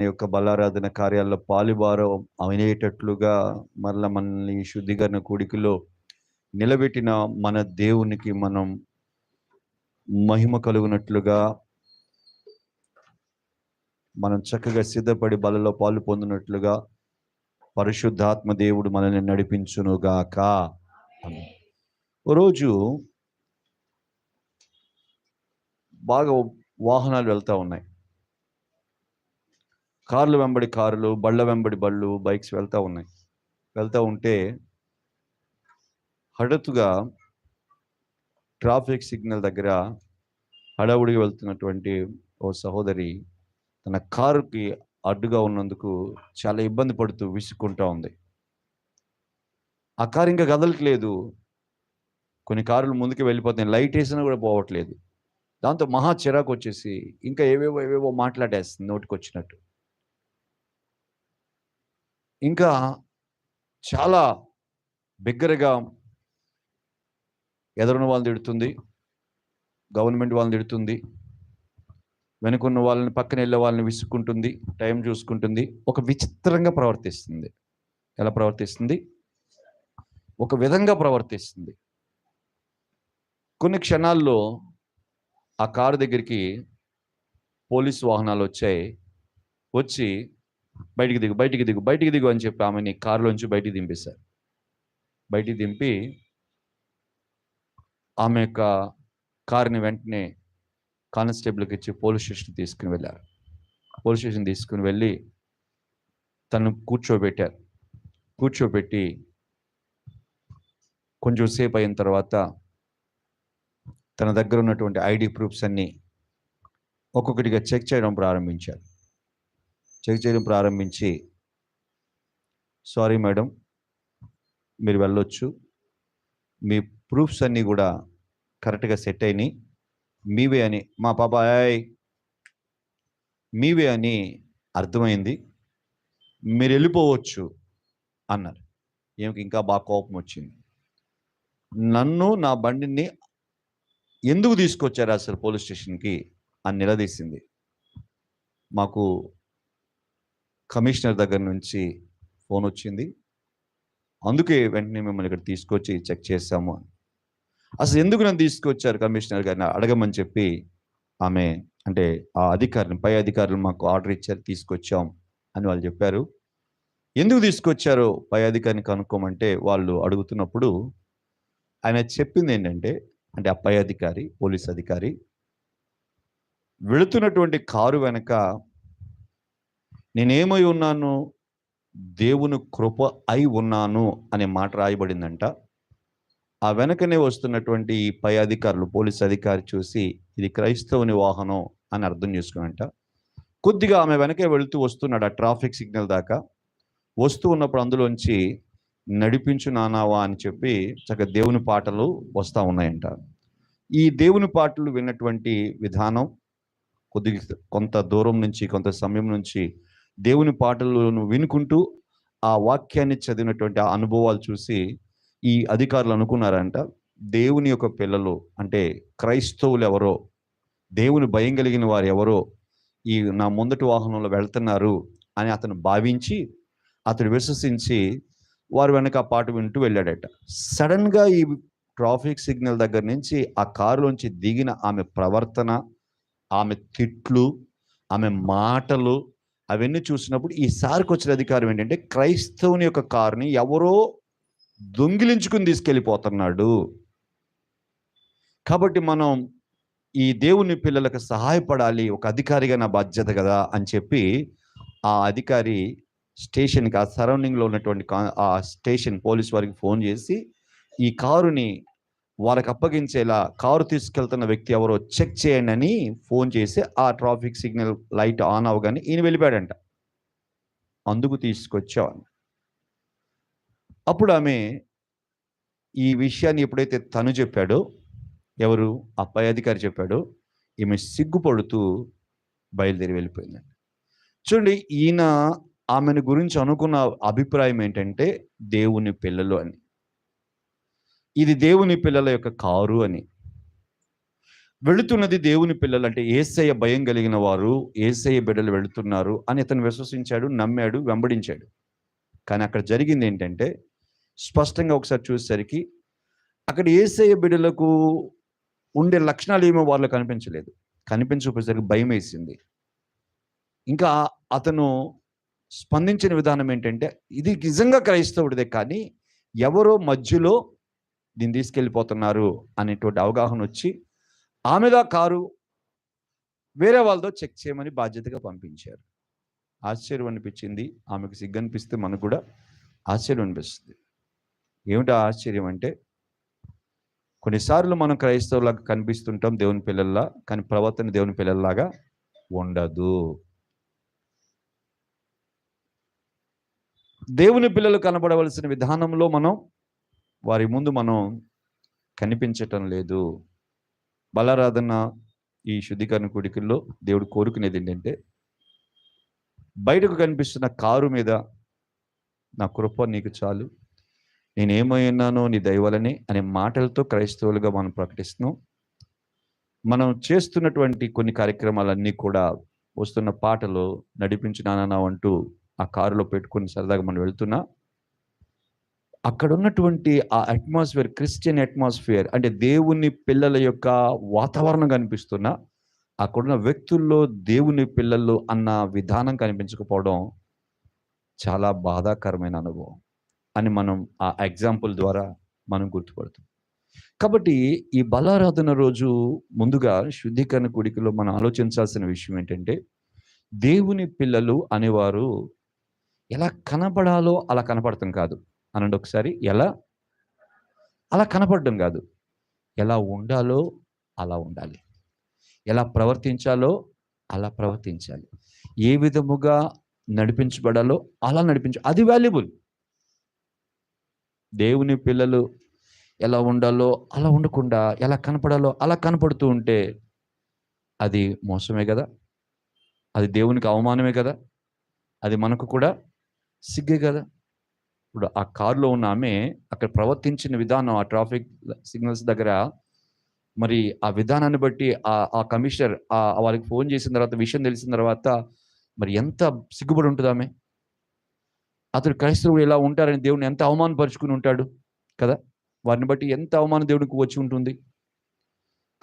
యొక్క బలారాధన కార్యాల్లో పాలుబారం అనేటట్లుగా మరల మనల్ని శుద్ధీకరణ కూడికలో నిలబెట్టిన మన దేవునికి మనం మహిమ కలుగునట్లుగా మనం చక్కగా సిద్ధపడి బలలో పాలు పొందినట్లుగా పరిశుద్ధాత్మ దేవుడు మనల్ని నడిపించునుగాక. రోజు బాగా వాహనాలు వెళ్తా ఉన్నాయి. కార్లు వెంబడి కార్లు బళ్ళ వెంబడి బళ్ళు బైక్స్ వెళ్తూ ఉన్నాయి. వెళ్తూ ఉంటే హఠాత్తుగా ట్రాఫిక్ సిగ్నల్ దగ్గర హడావుడిగా వెళ్తున్నటువంటి ఓ సహోదరి తన కారుకి అడ్డుగా ఉన్నందుకు చాలా ఇబ్బంది పడుతూ విసుక్కుంటా ఉంది. ఆ కారు ఇంకా కదలట్లేదు. కొన్ని కార్లు ముందుకు వెళ్ళిపోతున్నాయి లైట్ వేసినా కూడా పోవట్లేదు. దాంతో మహా చిరాకు వచ్చేసి ఇంకా ఏవేవో ఏవేవో మాట్లాడేస్తుంది నోటికి వచ్చినట్టు ఇంకా చాలా బిగ్గరగా ఎదురున్న వాళ్ళని తిడుతుంది గవర్నమెంట్ వాళ్ళని తిడుతుంది వెనుకున్న వాళ్ళని పక్కన వెళ్ళే వాళ్ళని విసుక్కుంటుంది టైం చూసుకుంటుంది ఒక విచిత్రంగా ప్రవర్తిస్తుంది. ఎలా ప్రవర్తిస్తుంది? ఒక విధంగా ప్రవర్తిస్తుంది. కొన్ని క్షణాల్లో ఆ కారు దగ్గరికి పోలీసు వాహనాలు వచ్చాయి వచ్చి బయటికి దిగు బయటికి దిగు బయటికి దిగు అని చెప్పి ఆమెని కారులోంచి బయటికి దింపేశారు. బయటికి దింపి ఆమె యొక్క కారుని వెంటనే కానిస్టేబుల్కి ఇచ్చి పోలీస్ స్టేషన్ తీసుకుని వెళ్ళారు. పోలీస్ స్టేషన్ తీసుకుని వెళ్ళి తను కూర్చోబెట్టారు. కూర్చోబెట్టి కొంచెం సేపు అయిన తర్వాత తన దగ్గర ఉన్నటువంటి ఐడి ప్రూఫ్స్ అన్నీ ఒక్కొక్కటిగా చెక్ చేయడం ప్రారంభించారు. చెక్ చేయడం ప్రారంభించి సారీ మేడం మీరు వెళ్ళొచ్చు. మీ ప్రూఫ్స్ అన్నీ కూడా కరెక్ట్గా సెట్ అయినాయి. మీవే అని మా పాబాయ్ మీవే అని అర్థమైంది. మీరు వెళ్ళిపోవచ్చు అన్నారు. ఏమికి ఇంకా బాగా కోపం వచ్చింది. నన్ను నా బండిని ఎందుకు తీసుకొచ్చారు అసలు పోలీస్ స్టేషన్కి అని నిలదీసింది. మాకు కమిషనర్ దగ్గర నుంచి ఫోన్ వచ్చింది. అందుకే వెంటనే మిమ్మల్ని ఇక్కడ తీసుకొచ్చి చెక్ చేశాము అని. అసలు ఎందుకు నన్ను తీసుకొచ్చారు కమిషనర్ గారిని? అడగమని చెప్పి ఆమె అంటే ఆ అధికారిని పై అధికారులు మాకు ఆర్డర్ ఇచ్చారు తీసుకొచ్చాం అని వాళ్ళు చెప్పారు. ఎందుకు తీసుకొచ్చారో పై అధికారిని కనుక్కోమంటే వాళ్ళు అడుగుతున్నప్పుడు ఆయన చెప్పింది ఏంటంటే అంటే ఆ పై అధికారి పోలీస్ అధికారి వెళుతున్నటువంటి కారు వెనక నేనేమై ఉన్నాను? దేవుని కృప అయి ఉన్నాను అనే మాట రాయబడిందంట. ఆ వెనకనే వస్తున్నటువంటి ఈ పై అధికారులు పోలీస్ అధికారి చూసి ఇది క్రైస్తవుని వాహనం అని అర్థం చేసుకునంట కొద్దిగా ఆమె వెనకే వెళుతూ వస్తున్నాడు ఆ ట్రాఫిక్ సిగ్నల్ దాకా. వస్తూ ఉన్నప్పుడు అందులోంచి నడిపించు నానావా అని చెప్పి చక్కగా దేవుని పాటలు వస్తూ ఉన్నాయంట. ఈ దేవుని పాటలు విన్నటువంటి విధానం కొద్ది కొంత దూరం నుంచి కొంత సమయం నుంచి దేవుని పాటలను వినుకుంటూ ఆ వాక్యాన్ని చదివినటువంటి ఆ అనుభవాలు చూసి ఈ అధికారులు అనుకున్నారంట దేవుని యొక్క పిల్లలు అంటే క్రైస్తవులు ఎవరో దేవుని భయం కలిగిన వారు ఎవరో ఈ నా ముందటి వాహనంలో వెళ్తున్నారు అని అతను భావించి అతను విశ్వసించి వారు వెనక ఆ పాట వింటూ వెళ్ళాడట. సడన్గా ఈ ట్రాఫిక్ సిగ్నల్ దగ్గర నుంచి ఆ కారులోంచి దిగిన ఆమె ప్రవర్తన ఆమె తిట్లు ఆమె మాటలు అవన్నీ చూసినప్పుడు ఈ సారికి వచ్చిన అధికారం ఏంటంటే క్రైస్తవుని యొక్క కారుని ఎవరో దొంగిలించుకుని తీసుకెళ్ళిపోతున్నాడు. కాబట్టి మనం ఈ దేవుని పిల్లలకు సహాయపడాలి ఒక అధికారిగా నా బాధ్యత కదా అని చెప్పి ఆ అధికారి స్టేషన్కి ఆ సరౌండింగ్లో ఉన్నటువంటి కా- ఆ స్టేషన్ పోలీస్ వారికి ఫోన్ చేసి ఈ కారుని వారికి అప్పగించేలా కారు తీసుకెళ్తున్న వ్యక్తి ఎవరో చెక్ చేయండి అని ఫోన్ చేసి ఆ ట్రాఫిక్ సిగ్నల్ లైట్ ఆన్ అవ్వగానే ఈయన వెళ్ళిపోయాడంట. అందుకు తీసుకొచ్చాను. అప్పుడు ఆమె ఈ విషయాన్ని ఎప్పుడైతే తను చెప్పాడో ఎవరు? అబ్బాయి అధికారి చెప్పాడో. ఈమె సిగ్గుపడుతూ బయలుదేరి వెళ్ళిపోయిందండి చూడండి ఈయన ఆమెను గురించి అనుకున్న అభిప్రాయం ఏంటంటే దేవుని పిల్లలు అని. ఇది దేవుని పిల్లల యొక్క కారు అని. వెళుతున్నది దేవుని పిల్లలు అంటే ఏసయ్య భయం కలిగిన వారు ఏసయ్య బిడ్డలు వెళుతున్నారు అని అతను విశ్వసించాడు నమ్మాడు వెంబడించాడు. కానీ అక్కడ జరిగింది ఏంటంటే స్పష్టంగా ఒకసారి చూసేసరికి అక్కడ ఏసయ్య బిడ్డలకు ఉండే లక్షణాలు ఏమో వాళ్ళు కనిపించలేదు. కనిపించకపోయేసరికి భయం వేసింది. ఇంకా అతను స్పందించిన విధానం ఏంటంటే ఇది నిజంగా క్రైస్తవుడిదే కానీ ఎవరో మధ్యలో దీన్ని తీసుకెళ్ళిపోతున్నారు అనేటువంటి అవగాహన వచ్చి ఆమెదా కారు వేరే వాళ్ళతో చెక్ చేయమని బాధ్యతగా పంపించారు. ఆశ్చర్యం అనిపించింది. ఆమెకు సిగ్గు అనిపిస్తే మనకు కూడా ఆశ్చర్యం అనిపిస్తుంది. ఏమిటి ఆశ్చర్యం అంటే కొన్నిసార్లు మనం క్రైస్తవులాగా కనిపిస్తుంటాం దేవుని పిల్లల్లా కానీ ప్రవర్తన దేవుని పిల్లల్లాగా ఉండదు. దేవుని పిల్లలు కనబడవలసిన విధానంలో మనం వారి ముందు మనం కనిపించటం లేదు. బలారాధన ఈ శుద్ధీకరణ కోడికల్లో దేవుడు కోరుకునేది ఏంటంటే బయటకు కనిపిస్తున్న కారు మీద నా కృప నీకు చాలు. నేనేమై ఉన్నానో నీ దైవాలని అనే మాటలతో క్రైస్తవులుగా మనం ప్రకటిస్తున్నాం. మనం చేస్తున్నటువంటి కొన్ని కార్యక్రమాలన్నీ కూడా వస్తున్న పాటలు నడిపించినానా అంటూ ఆ కారులో పెట్టుకుని సరదాగా మనం వెళ్తున్నా. అక్కడ ఉన్నటువంటి ఆ అట్మాస్ఫియర్ క్రిస్టియన్ అట్మాస్ఫియర్ అంటే దేవుని పిల్లల యొక్క వాతావరణం కనిపిస్తున్నా అక్కడున్న వ్యక్తుల్లో దేవుని పిల్లలు అన్న విధానం కనిపించకపోవడం చాలా బాధాకరమైన అనుభవం అని మనం ఆ ఎగ్జాంపుల్ ద్వారా మనం గుర్తుపడుతాం. కాబట్టి ఈ బలారాధన రోజు ముందుగా శుద్ధీకరణ కూడికలో మనం ఆలోచించాల్సిన విషయం ఏంటంటే దేవుని పిల్లలు అనేవారు ఎలా కనపడాలో అలా కనపడటం కాదు. అనండి ఒకసారి ఎలా? అలా కనపడడం కాదు. ఎలా ఉండాలో అలా ఉండాలి. ఎలా ప్రవర్తించాలో అలా ప్రవర్తించాలి. ఏ విధముగా నడిపించబడాలో అలా నడిపించ అది వాల్యుబుల్ దేవుని పిల్లలు ఎలా ఉండాలో అలా ఉండకుండా ఎలా కనపడాలో అలా కనపడుతూ ఉంటే అది మోసమే కదా? అది దేవునికి అవమానమే కదా? అది మనకు కూడా సిగ్గే కదా? ఇప్పుడు ఆ కారులో ఉన్న ఆమె అక్కడ ప్రవర్తించిన విధానం ఆ ట్రాఫిక్ సిగ్నల్స్ దగ్గర మరి ఆ విధానాన్ని బట్టి ఆ ఆ కమిషనర్ ఆ వాళ్ళకి ఫోన్ చేసిన తర్వాత విషయం తెలిసిన తర్వాత మరి ఎంత సిగ్గుపడి ఉంటుంది ఆమె? అతడు క్రైస్తవుడు ఎలా ఉంటారని దేవుని ఎంత అవమానపరుచుకుని ఉంటాడు కదా? వారిని బట్టి ఎంత అవమానం దేవునికి వచ్చి ఉంటుంది?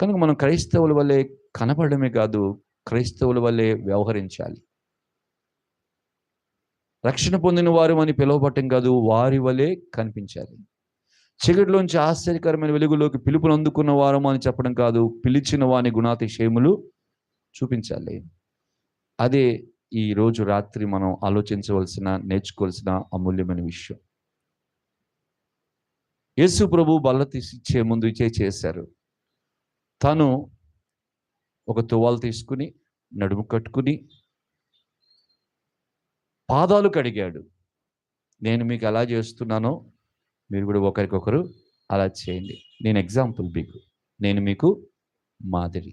కనుక మనం క్రైస్తవుల వల్లే కనపడమే కాదు క్రైస్తవుల వల్లే వ్యవహరించాలి. రక్షణ పొందిన వారు అని పిలువబట్టం కాదు వారి వలె కనిపించాలి. చీకటిలోంచి ఆశ్చర్యకరమైన వెలుగులోకి పిలుపును అందుకున్న వారం అని చెప్పడం కాదు పిలిచిన వాని గుణాతిశయములు చూపించాలి. అదే ఈ రోజు రాత్రి మనం ఆలోచించవలసిన నేర్చుకోవాల్సిన అమూల్యమైన విషయం. యేసు ప్రభు బల్ల తీసిచ్చే ముందు ఇచ్చే చేశారు. తను ఒక తువాలు తీసుకుని నడుము కట్టుకుని పాదాలు కడిగాడు. నేను మీకు ఎలా చేస్తున్నానో మీరు కూడా ఒకరికొకరు అలా చేయండి. నేను ఎగ్జాంపుల్ మీకు. నేను మీకు మాదిరి.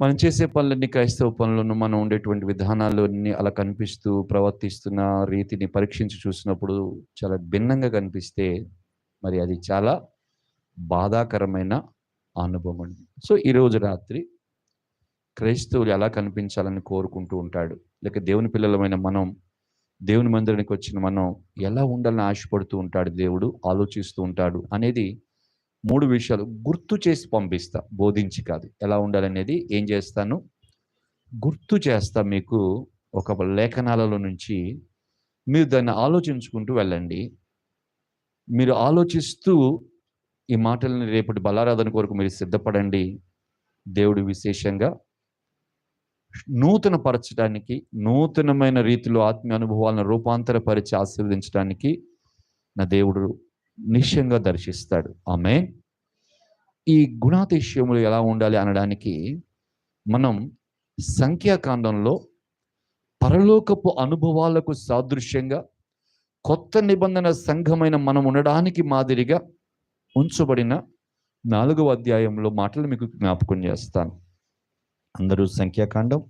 మనం చేసే పనులన్నీ క్రైస్తవ పనులను మనం ఉండేటువంటి విధానాలు అన్నీ అలా కనిపిస్తూ ప్రవర్తిస్తున్న రీతిని పరీక్షించి చూసినప్పుడు చాలా భిన్నంగా కనిపిస్తే మరి అది చాలా బాధాకరమైన అనుభవం అండి. సో ఈరోజు రాత్రి క్రైస్తవులు ఎలా కనిపించాలని కోరుకుంటూ ఉంటాడు? లేక దేవుని పిల్లలమైన మనం దేవుని మందిరానికి వచ్చిన మనం ఎలా ఉండాలని ఆశపడుతూ ఉంటాడు దేవుడు ఆలోచిస్తూ ఉంటాడు అనేది మూడు విషయాలు గుర్తు చేసి పంపిస్తా బోధించి కాదు. ఎలా ఉండాలనేది ఏం చేస్తాను? గుర్తు చేస్తా మీకు ఒక లేఖనాలలో నుంచి. మీరు దాన్ని ఆలోచించుకుంటూ వెళ్ళండి. మీరు ఆలోచిస్తూ ఈ మాటలను రేపటి బలారాధన కొరకు మీరు సిద్ధపడండి. దేవుడు విశేషంగా నూతనపరచడానికి నూతనమైన రీతిలో ఆత్మీయ అనుభవాలను రూపాంతరపరిచి ఆశీర్వదించడానికి నా దేవుడు నిశ్చయంగా దర్శిస్తాడు. ఆమె ఈ గుణాతిశయములు ఎలా ఉండాలి అనడానికి మనం సంఖ్యాకాండంలో పరలోకపు అనుభవాలకు సాదృశ్యంగా కొత్త నిబంధన సంఘమైన మనం ఉండడానికి మాదిరిగా ఉంచబడిన నాలుగవ అధ్యాయంలో మాటలు మీకు జ్ఞాపకం చేస్తాను. అందరూ సంఖ్యాకాండం.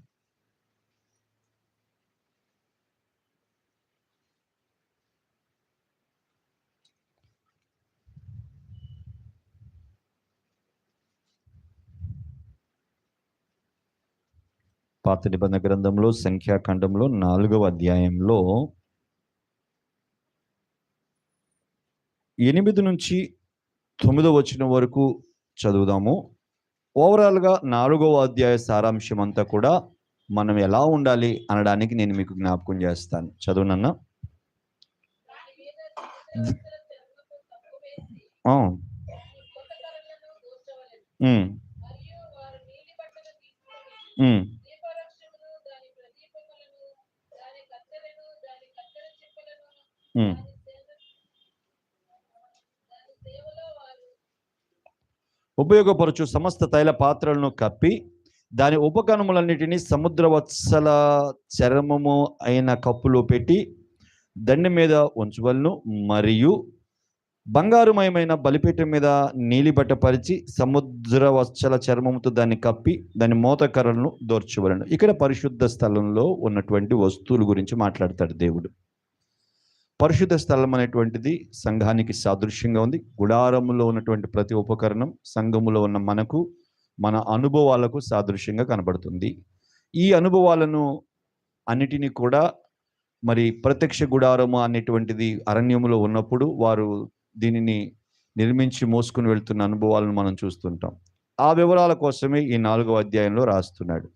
పాత నిబంధన గ్రంథంలో సంఖ్యాకాండంలో నాలుగవ అధ్యాయంలో ఎనిమిది నుంచి తొమ్మిదవ వచ్చిన వరకు చదువుదాము. ఓవరాల్గా నాలుగవ అధ్యాయ సారాంశం అంతా కూడా మనం ఎలా ఉండాలి అనడానికి నేను మీకు జ్ఞాపకం చేస్తాను. చదువునన్నా ఆ, ఉపయోగపరచు సమస్త తైల పాత్రలను కప్పి దాని ఉపకరణములన్నిటినీ సముద్రవత్సల చర్మము అయిన కప్పులో పెట్టి దండి మీద ఉంచవలను మరియు బంగారుమయమైన బలిపీఠం మీద నీలి బట్ట పరిచి సముద్ర వత్సల చర్మముతో దాన్ని కప్పి దాని మోతకర్రలను దోర్చవలను. ఇక్కడ పరిశుద్ధ స్థలంలో ఉన్నటువంటి వస్తువుల గురించి మాట్లాడతాడు దేవుడు. పరిశుద్ధ స్థలం అనేటువంటిది సంఘానికి సాదృశ్యంగా ఉంది. గుడారములో ఉన్నటువంటి ప్రతి ఉపకరణం సంఘములో ఉన్న మనకు మన అనుభవాలకు సాదృశ్యంగా కనబడుతుంది. ఈ అనుభవాలను అన్నిటినీ కూడా మరి ప్రత్యక్ష గుడారము అనేటువంటిది అరణ్యములో ఉన్నప్పుడు వారు దీనిని నిర్మించి మోసుకుని వెళ్తున్న అనుభవాలను మనం చూస్తుంటాం. ఆ వివరాల కోసమే ఈ నాలుగవ అధ్యాయంలో రాస్తున్నాడు.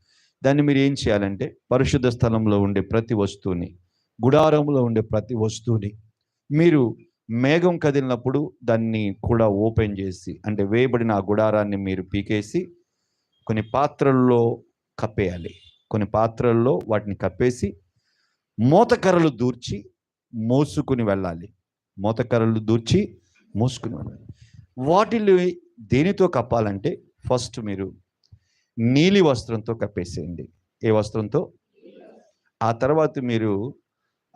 దాన్ని మీరు ఏం చేయాలంటే పరిశుద్ధ స్థలంలో ఉండే ప్రతి వస్తువుని గుడారంలో ఉండే ప్రతి వస్తువుని మీరు మేఘం కదిలినప్పుడు దాన్ని కూడా ఓపెన్ చేసి అంటే వేయబడిన ఆ గుడారాన్ని మీరు పీకేసి కొన్ని పాత్రల్లో కప్పేయాలి. కొన్ని పాత్రల్లో వాటిని కప్పేసి మూతకర్రలు దూర్చి మోసుకుని వెళ్ళాలి. మూతకర్రలు దూర్చి మోసుకుని వెళ్ళాలి. వాటిని దేనితో కప్పాలంటే ఫస్ట్ మీరు నీలి వస్త్రంతో కప్పేసేయండి. ఏ వస్త్రంతో? ఆ తర్వాత మీరు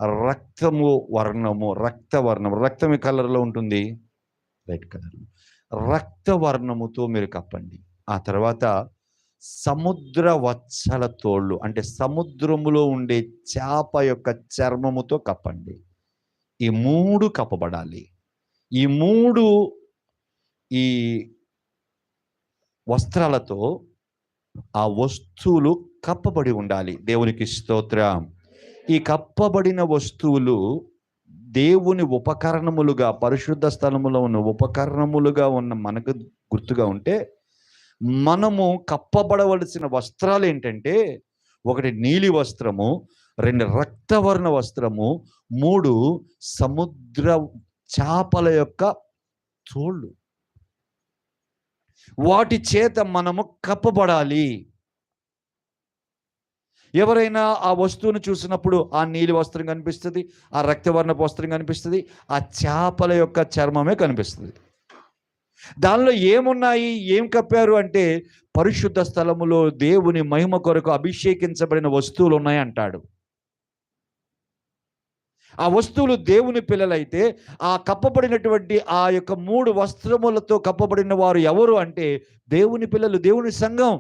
రక్తము వర్ణము రక్త వర్ణము రక్తం ఏ కలర్లో ఉంటుంది? రెడ్ కలర్ రక్త వర్ణముతో మీరు కప్పండి. ఆ తర్వాత సముద్ర వత్సల తోళ్ళు అంటే సముద్రములో ఉండే చేప యొక్క చర్మముతో కప్పండి. ఈ మూడు కప్పబడాలి. ఈ మూడు ఈ వస్త్రాలతో ఆ వస్తువులు కప్పబడి ఉండాలి. దేవునికి స్తోత్రం. ఈ కప్పబడిన వస్తువులు దేవుని ఉపకరణములుగా పరిశుద్ధ స్థలములో ఉన్న ఉపకరణములుగా ఉన్న మనకు గుర్తుగా ఉంటే మనము కప్పబడవలసిన వస్త్రాలు ఏంటంటే ఒకటి నీలి వస్త్రము రెండు రక్తవర్ణ వస్త్రము మూడు సముద్ర చేపల యొక్క తోళ్ళు వాటి చేత మనము కప్పబడాలి. ఎవరైనా ఆ వస్తువును చూసినప్పుడు ఆ నీలి వస్త్రం కనిపిస్తుంది ఆ రక్తవర్ణపు వస్త్రం కనిపిస్తుంది ఆ చేపల యొక్క చర్మమే కనిపిస్తుంది. దానిలో ఏమున్నాయి ఏం కప్పారు అంటే పరిశుద్ధ స్థలములో దేవుని మహిమ కొరకు అభిషేకించబడిన వస్తువులు ఉన్నాయి అంటాడు. ఆ వస్తువులు దేవుని పిల్లలైతే ఆ కప్పబడినటువంటి ఆ యొక్క మూడు వస్త్రములతో కప్పబడిన వారు ఎవరు అంటే దేవుని పిల్లలు దేవుని సంఘం.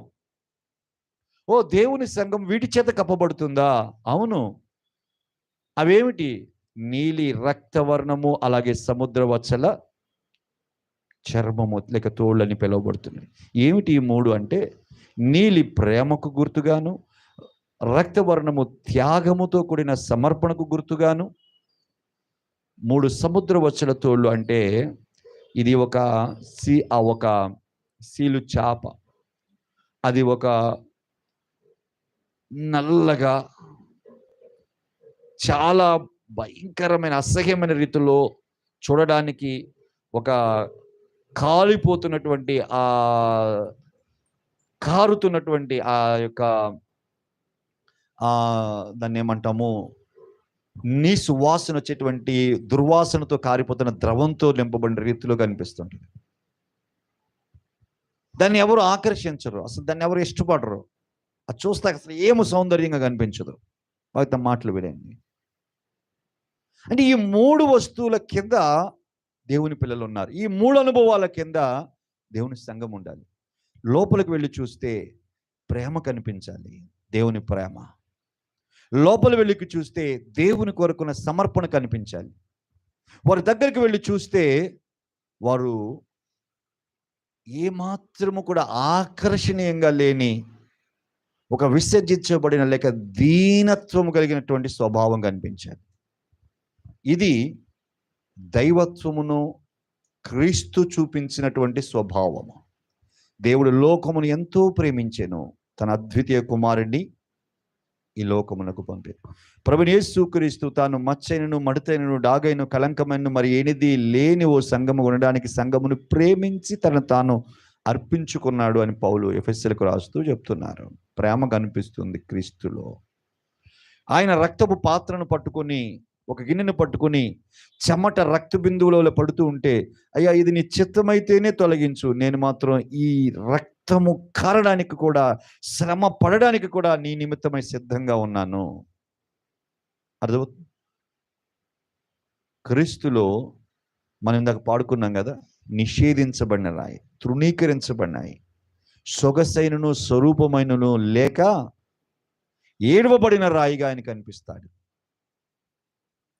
ఓ దేవుని సంఘం వీటి చేత కప్పబడుతుందా? అవును. అవేమిటి? నీలి రక్తవర్ణము అలాగే సముద్ర వచ్చల చర్మము లేక తోళ్ళని పిలువబడుతున్నాయి ఏమిటి ఈ మూడు అంటే? నీలి ప్రేమకు గుర్తుగాను రక్తవర్ణము త్యాగముతో కూడిన సమర్పణకు గుర్తుగాను మూడు సముద్ర వచ్చల తోళ్ళు అంటే ఇది ఒక సీ ఆ ఒక సీలు చాప. అది ఒక నల్లగా చాలా భయంకరమైన అసహ్యమైన రీతిలో చూడడానికి ఒక కాలిపోతున్నటువంటి ఆ కారుతున్నటువంటి ఆ యొక్క దాన్ని ఏమంటాము నీ సువాసన వచ్చేటువంటి దుర్వాసనతో కారిపోతున్న ద్రవంతో నింపబడిన రీతిలో కనిపిస్తుంటుంది. దాన్ని ఎవరు ఆకర్షించరు. అసలు దాన్ని ఎవరు ఇష్టపడరు. అది చూస్తే అసలు ఏమి సౌందర్యంగా కనిపించదు. భక్త మాటలు వినండి. అంటే ఈ మూడు వస్తువుల కింద దేవుని పిల్లలు ఉన్నారు. ఈ మూడు అనుభవాల కింద దేవుని సంఘం ఉండాలి. లోపలికి వెళ్ళి చూస్తే ప్రేమ కనిపించాలి. దేవుని ప్రేమ. లోపల వెళ్ళికి చూస్తే దేవుని కొరకున్న సమర్పణ కనిపించాలి. వారి దగ్గరికి వెళ్ళి చూస్తే వారు ఏమాత్రము కూడా ఆకర్షణీయంగా లేని ఒక విసర్జించబడిన లేక దీనత్వము కలిగినటువంటి స్వభావం కనిపించాలి. ఇది దైవత్వమును క్రీస్తు చూపించినటువంటి స్వభావము. దేవుడు లోకమును ఎంతో ప్రేమించెను. తన అద్వితీయ కుమారుణ్ణి ఈ లోకమునకు పంపి ప్రభుని క్రీస్తు తాను మచ్చైనను మడతైనను డాగైన కలంకమైన మరి ఏనిది లేని ఓ సంఘము ఉండడానికి సంఘమును ప్రేమించి తను తాను అర్పించుకున్నాడు అని పౌలు ఎఫ్ఎస్ఎల్కు రాస్తూ చెప్తున్నారు. ప్రేమ కనిపిస్తుంది క్రీస్తులో. ఆయన రక్తపు పాత్రను పట్టుకొని ఒక గిన్నెను పట్టుకొని చెమట రక్త బిందువులలో పడుతూ ఉంటే అయ్యా ఇది నీ చిత్తమైతేనే తొలగించు. నేను మాత్రం ఈ రక్తము కారడానికి కూడా శ్రమ పడడానికి కూడా నీ నిమిత్తమై సిద్ధంగా ఉన్నాను. అర్థమవుతుంది క్రీస్తులో మనం ఇందాక పాడుకున్నాం కదా నిషేధించబడిన రాయి తృణీకరించబడినాయి. సొగసైనను స్వరూపమైనను లేక ఏడవబడిన రాయిగా ఆయన కనిపిస్తాడు.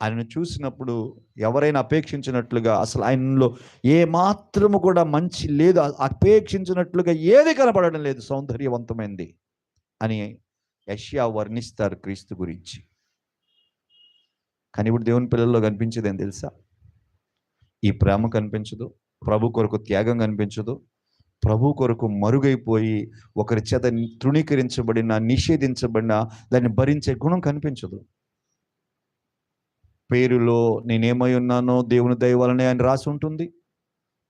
ఆయనను చూసినప్పుడు ఎవరైనా అపేక్షించినట్లుగా అసలు ఆయనలో ఏ మాత్రము కూడా మంచి లేదు అపేక్షించినట్లుగా ఏది కనపడడం లేదు సౌందర్యవంతమైంది అని యష్యా వర్ణిస్తారు క్రీస్తు గురించి. కానీ ఇప్పుడు దేవుని పిల్లల్లో కనిపించేది తెలుసా? ఈ ప్రేమ కనిపించదు ప్రభు కొరకు త్యాగం కనిపించదు ప్రభు కొరకు మరుగైపోయి ఒకరి చేత తృణీకరించబడిన నిషేధించబడిన దాన్ని భరించే గుణం కనిపించదు. పేరులో నేనేమై ఉన్నానో దేవుని దైవాలని ఆయన అని రాసి ఉంటుంది.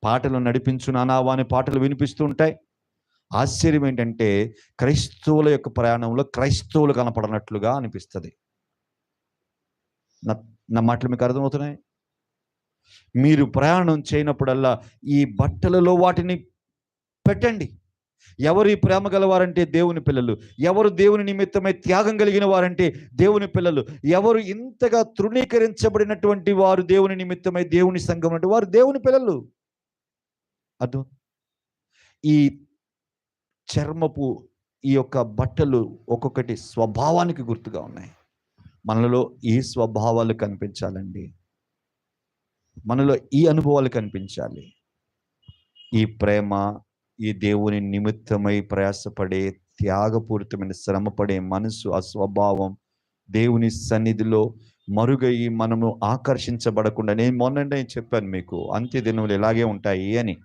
పాటలు నడిపించు నానావా అనే పాటలు వినిపిస్తూ ఉంటాయి. ఆశ్చర్యం ఏంటంటే క్రైస్తవుల యొక్క ప్రయాణంలో క్రైస్తవులు కనపడనట్లుగా అనిపిస్తుంది. నా నా మాటలు మీకు అర్థమవుతున్నాయి? మీరు ప్రయాణం చేయనప్పుడల్లా ఈ బట్టలలో వాటిని పెట్టండి. ఎవరు ఈ ప్రేమ గలవారంటే దేవుని పిల్లలు. ఎవరు దేవుని నిమిత్తమై త్యాగం కలిగిన వారంటే దేవుని పిల్లలు. ఎవరు ఇంతగా తృణీకరించబడినటువంటి వారు దేవుని నిమిత్తమై దేవుని సంఘం అంటే వారు దేవుని పిల్లలు. అర్థం? ఈ చర్మపు ఈ యొక్క బట్టలు ఒక్కొక్కటి స్వభావానికి గుర్తుగా ఉన్నాయి. మనలో ఈ స్వభావాలు కనిపించాలండి. మనలో ఈ అనుభవాలు కనిపించాలి. ఈ ప్రేమ ఈ దేవుని నిమిత్తమై ప్రయాసపడే త్యాగపూరితమైన శ్రమపడే మనసు ఆ స్వభావం దేవుని సన్నిధిలో మరుగయి మనము ఆకర్షించబడకుండా నేను మొన్న నేను చెప్పాను మీకు అంత్య దినములు ఇలాగే ఉంటాయి అని.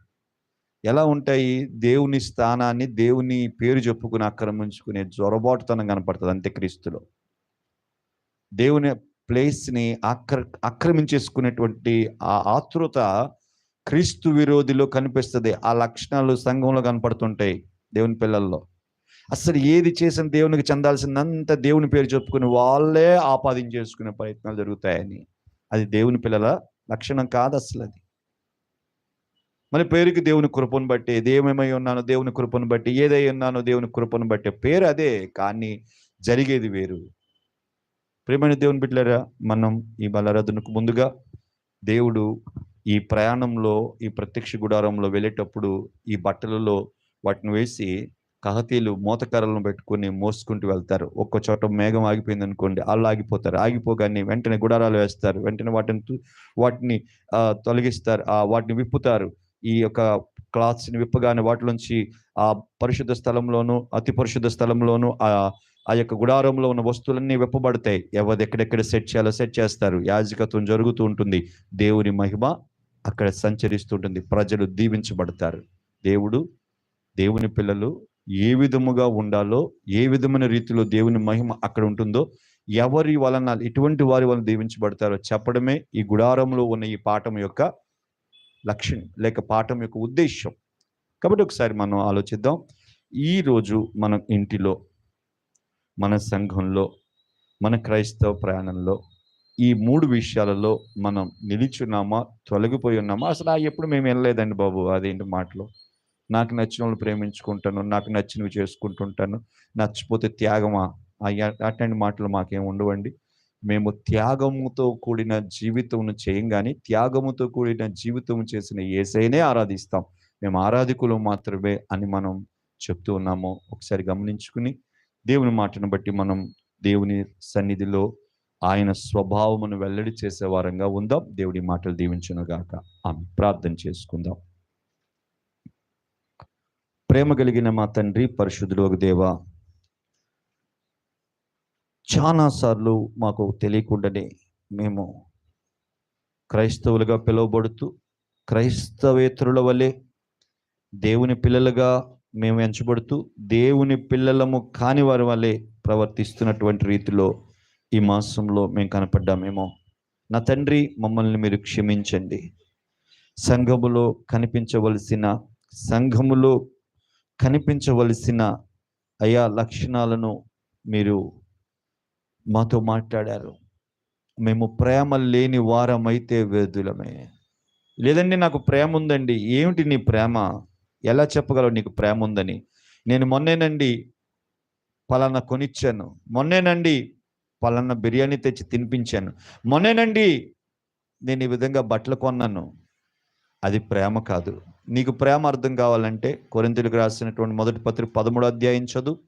ఎలా ఉంటాయి? దేవుని స్థానాన్ని దేవుని పేరు చెప్పుకుని ఆక్రమించుకునే జ్వరబాటుతనం కనపడుతుంది అంత్యక్రీస్తులో. దేవుని ప్లేస్ని ఆక్ర ఆక్రమించేసుకునేటువంటి ఆ ఆతృత క్రీస్తు విరోధిలో కనిపిస్తుంది. ఆ లక్షణాలు సంఘంలో కనపడుతుంటాయి దేవుని పిల్లల్లో. అసలు ఏది చేసిన దేవునికి చెందాల్సిందంత దేవుని పేరు చెప్పుకుని వాళ్ళే ఆపాదించేసుకునే ప్రయత్నాలు జరుగుతాయని. అది దేవుని పిల్లల లక్షణం కాదు అసలు అది. మరి పేరుకి దేవుని కృపను బట్టి దేవేమై ఉన్నానో దేవుని కృపను బట్టి ఏదై ఉన్నానో దేవుని కృపను బట్టి పేరు అదే కానీ జరిగేది వేరు. ప్రేమైన దేవుని బిడ్డలారా మనం ఈ బలరథునకు ముందుగా దేవుడు ఈ ప్రయాణంలో ఈ ప్రత్యక్ష గుడారంలో వెళ్ళేటప్పుడు ఈ బట్టలలో వాటిని వేసి కహతీలు మూతకర్రలను పెట్టుకొని మోసుకుంటూ వెళ్తారు. ఒక్క చోట మేఘం ఆగిపోయింది అనుకోండి వాళ్ళు ఆగిపోతారు. ఆగిపోగానే వెంటనే గుడారాలు వేస్తారు. వెంటనే వాటిని వాటిని తొలగిస్తారు. ఆ వాటిని విప్పుతారు. ఈ యొక్క క్లాత్స్ని విప్పగానే వాటిలోంచి ఆ పరిశుద్ధ స్థలంలోను అతి పరిశుద్ధ స్థలంలోను ఆ ఆ యొక్క గుడారంలో ఉన్న వస్తువులన్నీ విప్పబడతాయి. ఎవరు ఎక్కడెక్కడ సెట్ చేయాలో సెట్ చేస్తారు. యాజకత్వం జరుగుతూ ఉంటుంది. దేవుని మహిమ అక్కడ సంచరిస్తుంటుంది. ప్రజలు దీవించబడతారు. దేవుడు దేవుని పిల్లలు ఏ విధముగా ఉండాలో ఏ విధమైన రీతిలో దేవుని మహిమ అక్కడ ఉంటుందో ఎవరి వలన ఎటువంటి వారి వలన దీవించబడతారో చెప్పడమే ఈ గుడారంలో ఉన్న ఈ పాఠం యొక్క లక్ష్యం లేక పాఠం యొక్క ఉద్దేశం కాబట్టి ఒకసారి మనం ఆలోచిద్దాం. ఈరోజు మనం మన ఇంటిలో మన సంఘంలో మన క్రైస్తవ ప్రయాణంలో ఈ మూడు విషయాలలో మనం నిలిచున్నామా తొలగిపోయి ఉన్నామా? అసలు ఆ ఎప్పుడు మేము వెళ్ళలేదండి బాబు అదేంటి మాటలు. నాకు నచ్చిన వాళ్ళు ప్రేమించుకుంటాను నాకు నచ్చినవి చేసుకుంటుంటాను నచ్చిపోతే త్యాగమా? అయ్యా అట్లాంటి మాటలు మాకేం ఉండవండి. మేము త్యాగముతో కూడిన జీవితమును చేయం కానీ త్యాగముతో కూడిన జీవితం చేసిన ఏసైనే ఆరాధిస్తాం. మేము ఆరాధికులు మాత్రమే అని మనం చెప్తూ ఉన్నాము. ఒకసారి గమనించుకుని దేవుని మాటను బట్టి మనం దేవుని సన్నిధిలో ఆయన స్వభావమును వెల్లడి చేసే వారంగా ఉందాం. దేవుడి మాటలు దీవించునుగాక. ఆమె ప్రార్థన చేసుకుందాం. ప్రేమ కలిగిన మా తండ్రి పరిశుద్ధుడు ఒక దేవ చాలాసార్లు మాకు తెలియకుండానే మేము క్రైస్తవులుగా పిలువబడుతూ క్రైస్తవేతరుల వలె దేవుని పిల్లలుగా మేము ఎంచబడుతూ దేవుని పిల్లలము కాని వారి వలె ప్రవర్తిస్తున్నటువంటి రీతిలో ఈ మాసంలో మేము కనపడ్డామేమో. నా తండ్రి మమ్మల్ని మీరు క్షమించండి. సంఘములో కనిపించవలసిన సంఘములో కనిపించవలసిన అయా లక్షణాలను మీరు మాతో మాట్లాడారు. మేము ప్రేమ లేని వారమైతే వేదులమే. లేదండి నాకు ప్రేమ ఉందండి. ఏమిటి నీ ప్రేమ? ఎలా చెప్పగలవు నీకు ప్రేమ ఉందని? నేను మొన్నేనండి పలానా కొనిచ్చాను. మొన్నేనండి పలానా బిర్యానీ తెచ్చి తినిపించాను. మొన్నేనండి నేను ఈ విధంగా బట్టలు కొన్నాను. అది ప్రేమ కాదు. నీకు ప్రేమ అర్థం కావాలంటే కొరింతలకు రాసినటువంటి మొదటి పత్రిక పదమూడు అధ్యాయం చదువు.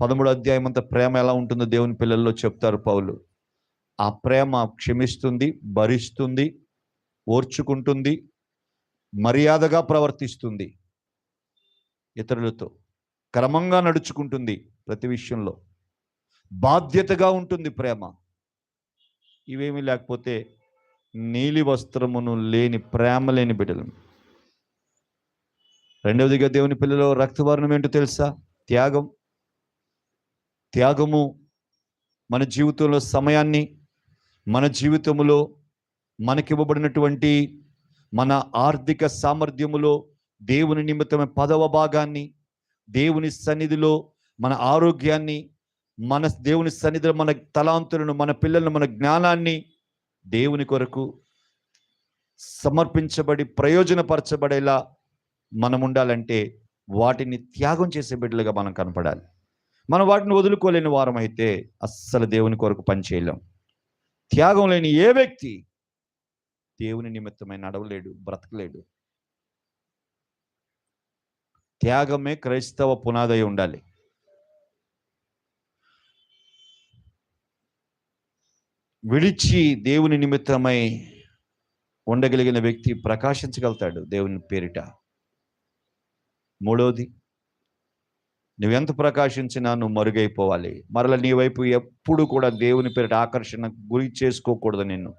పదమూడు అధ్యాయం అంతా ప్రేమ ఎలా ఉంటుందో దేవుని పిల్లల్లో చెప్తారు పౌలు. ఆ ప్రేమ క్షమిస్తుంది భరిస్తుంది ఓర్చుకుంటుంది మర్యాదగా ప్రవర్తిస్తుంది. ఇతరులతో క్రమంగా నడుచుకుంటుంది ప్రతి విషయంలో. బాధ్యతగా ఉంటుంది ప్రేమ. ఇవేమీ లేకపోతే నీలి వస్త్రమును లేని ప్రేమ లేని బిడ్డలు. రెండవదిగా దేవుని పిల్లలో రక్తవర్ణం ఏంటో తెలుసా? త్యాగం. త్యాగము మన జీవితంలో సమయాన్ని మన జీవితంలో మనకివ్వబడినటువంటి మన ఆర్థిక సామర్థ్యములో దేవుని నిమిత్తమైన పదవ భాగాన్ని దేవుని సన్నిధిలో మన ఆరోగ్యాన్ని మన దేవుని సన్నిధిలో మన తలాంతులను మన పిల్లలను మన జ్ఞానాన్ని దేవుని కొరకు సమర్పించబడి ప్రయోజనపరచబడేలా మనం ఉండాలంటే వాటిని త్యాగం చేసే బిడ్డలుగా మనం కనపడాలి. మనం వాటిని వదులుకోలేని వారం అయితే అస్సలు దేవుని కొరకు పనిచేయలేం త్యాగం లేని ఏ వ్యక్తి దేవుని నిమిత్తమై నడవలేడు బ్రతకలేడు. త్యాగమే క్రైస్తవ పునాదై ఉండాలి. విడిచి దేవుని నిమిత్తమై ఉండగలిగిన వ్యక్తి ప్రకాశించగలుగుతాడు దేవుని పేరిట. మూడవది నువ్వెంత ప్రకాశించినా నువ్వు మరుగైపోవాలి. మరల నీ వైపు ఎప్పుడు కూడా దేవుని పేరిట ఆకర్షణ గురి చేసుకోకూడదు నిన్ను.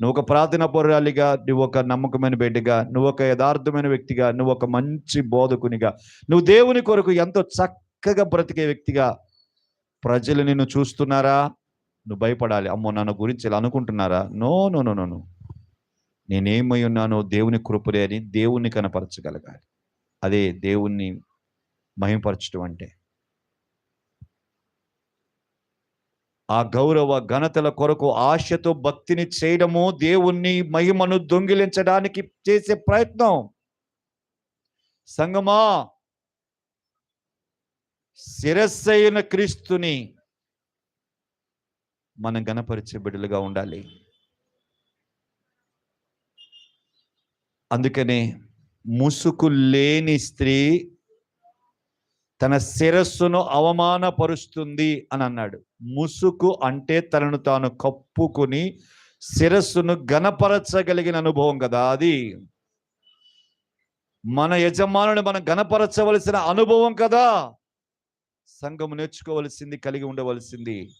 నువ్వు ఒక ప్రార్థన పౌరాలిగా నువ్వు ఒక నమ్మకమైన బిడ్డగా నువ్వు ఒక యథార్థమైన వ్యక్తిగా నువ్వు ఒక మంచి బోధకునిగా నువ్వు దేవుని కొరకు ఎంతో చక్కగా బ్రతికే వ్యక్తిగా ప్రజలు నిన్ను చూస్తున్నారా? నువ్వు భయపడాలి. అమ్మో నన్ను గురించి ఇలా అనుకుంటున్నారా? నో నో నో నో నేనేమై ఉన్నానో దేవుని కృపలే అని దేవుణ్ణి కనపరచగలగాలి. అదే దేవుణ్ణి మహిమపరచడం అంటే. ఆ గౌరవ ఘనతల కొరకు ఆశతో భక్తిని చేయడము దేవుణ్ణి మహిమను దొంగిలించడానికి చేసే ప్రయత్నం. సంగమా శిరస్సైన క్రీస్తుని మనం గణపరిచే బిడ్డలుగా ఉండాలి. అందుకనే ముసుకు లేని స్త్రీ తన శిరస్సును అవమానపరుస్తుంది అని అన్నాడు. ముసుకు అంటే తనను తాను కప్పుకొని శిరస్సును గణపరచగలిగిన అనుభవం కదా అది. మన యజమానుని మనం గణపరచవలసిన అనుభవం కదా. సంఘం నేర్చుకోవలసింది కలిగి ఉండవలసింది.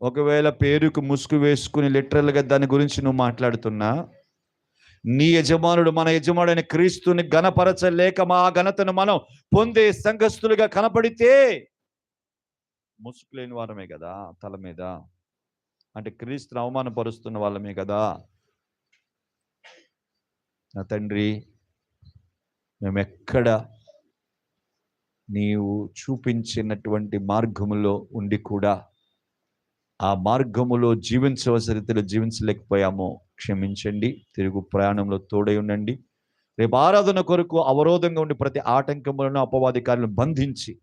ఒకవేళ పేరుకు ముసుగు వేసుకుని లిటరల్గా దాని గురించి నువ్వు మాట్లాడుతున్నా నీ యజమానుడు మన యజమానుడైన క్రీస్తుని గణపరచలేక మా ఘనతను మనం పొందే సంఘస్థులుగా కనపడితే ముసుగు లేని వారమే కదా తల మీద. అంటే క్రీస్తుని అవమానపరుస్తున్న వాళ్ళమే కదా. నా తండ్రి మేము ఎక్కడ నీవు చూపించినటువంటి మార్గములో ఉండి కూడా ఆ మార్గములో జీవించవలసిన రీతిలో జీవించలేకపోయామో క్షమించండి. తిరుగు ప్రయాణంలో తోడై ఉండండి. రేపు ఆరాధన కొరకు అవరోధంగా ఉండి ప్రతి ఆటంకములను అపవాదికారులను బంధించి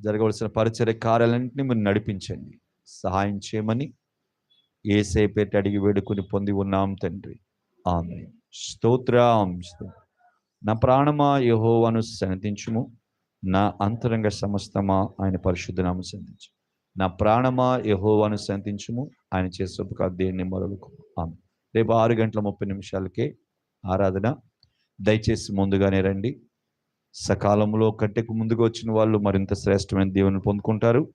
జరగవలసిన పరిచయ కార్యాలన్నింటినీ మీరు నడిపించండి. సహాయం చేయమని ఏసై పెట్టి అడిగి వేడుకుని పొంది ఉన్నాం తండ్రి. ఆమె స్తోత్రం. నా ప్రాణమా యహోవాను సన్నతించుము నా అంతరంగ సమస్తమా ఆయన పరిశుద్ధనామ సంధించు నా ప్రాణమా యహోవాను శాంతించుము. ఆయన చేసే దేన్ని మొదలుకు. ఆమె రేపు ఆరు గంటల ముప్పై నిమిషాలకే ఆరాధన. దయచేసి ముందుగానే రండి. సకాలంలో కట్టెకు ముందుకు వచ్చిన వాళ్ళు మరింత శ్రేష్టమైన దేవుని పొందుకుంటారు.